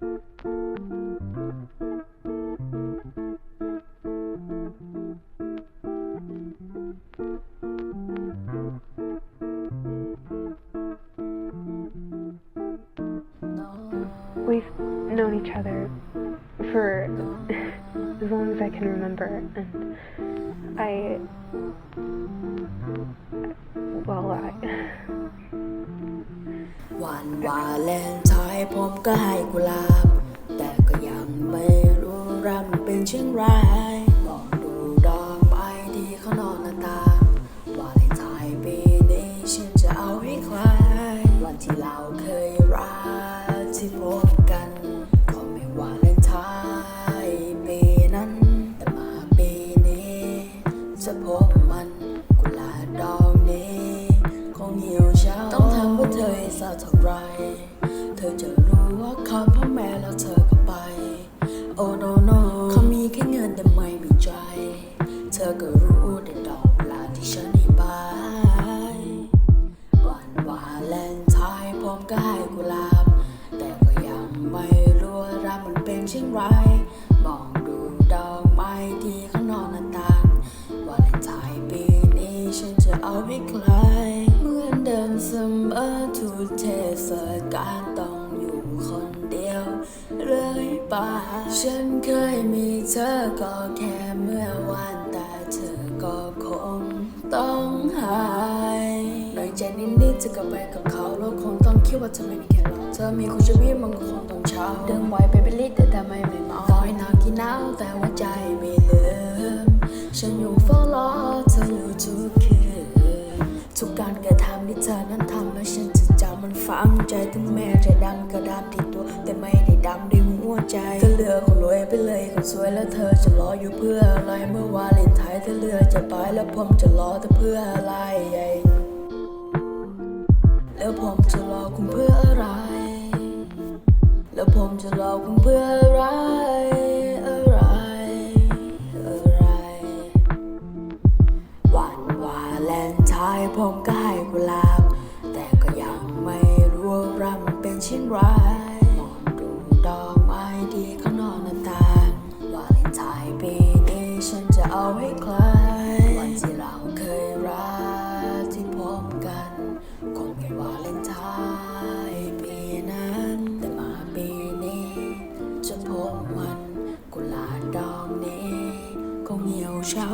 We've known each other for as long as I can remember, and I. Well, I. One Valentine. ผมก็ให้กุหลาบ แต่ก็ยังไม่รู้รำเป็นเช่นไรมองดูดอกไม้ที่เขานอนหน้าตางวาเลนไทน์ปีนี้ฉันจะเอาให้ใครวันที่เราเคยรักที่พบกัน คงไม่วาเลนไทน์ปีนั้น แต่มาปีนี้จะพบมัน เธอให้สักเท่าไร เธอจะรู้ว่าคำพ่อแม่แล้วเธอก็ไป โอ้ no no เขามีแค่เงินแต่ไม่มีใจ เธอก็รู้แต่ดอกลาที่ฉันให้ไปวันวาเลนไทน์ผมก็ให้กุหลาบ แต่ก็ยังไม่รู้ว่ารักมันเป็นเช่นไร มองดูดอกไม้ที่ข้างนอกหน้าต่างวาเลนไทน์ปีนี้ฉันจะเอาให้ใครเหมือน เสมอทุกเทศกาลต้องอยู่คนเดียวเลยไปฉันเคยมีเธอก็แค่เมื่อวันแต่เธอก็คงต้องหายหน่อยใจนิดๆจะกลับไปกับเขาแล้วคงต้องคิดว่าเธอไม่มีแค่เราเธอมีคนชีวิตมันก็คงต้องเช้าเดินไหวไปเป็นลิตแต่ทำไมไม่เมาต่อยหนาวกี่หนาวแต่ว่าใจไม่ลืมฉันอยู่เฝ้า ฝังใจถึงแม้จะดำกระดามติดตัว แต่ไม่ได้ดำในหัวใจเธอเลือกคนรวยไปเลยคนสวยแล้วเธอจะรออยู่เพื่ออะไรเมื่อวานเลนไทยเธอเลือกจะไปแล้วผมจะรอเธอเพื่ออะไรแล้วผมจะรอคุณเพื่ออะไร แล้วผมจะรอคุณเพื่ออะไรอะไรอะไรวันวานทน์ผมก็ ร้ายองดูดอกไม้ดีขานอน้าต่งวาเลนทน์ปีนี้ฉันจะเอาให้คลวันที่เราเคยรักที่พบกัน คงเป็วาเลนทน์ปีนั้นแต่มาปีนี้จะพบมันกลาบดอกนี้คงเหี่ยวเฉา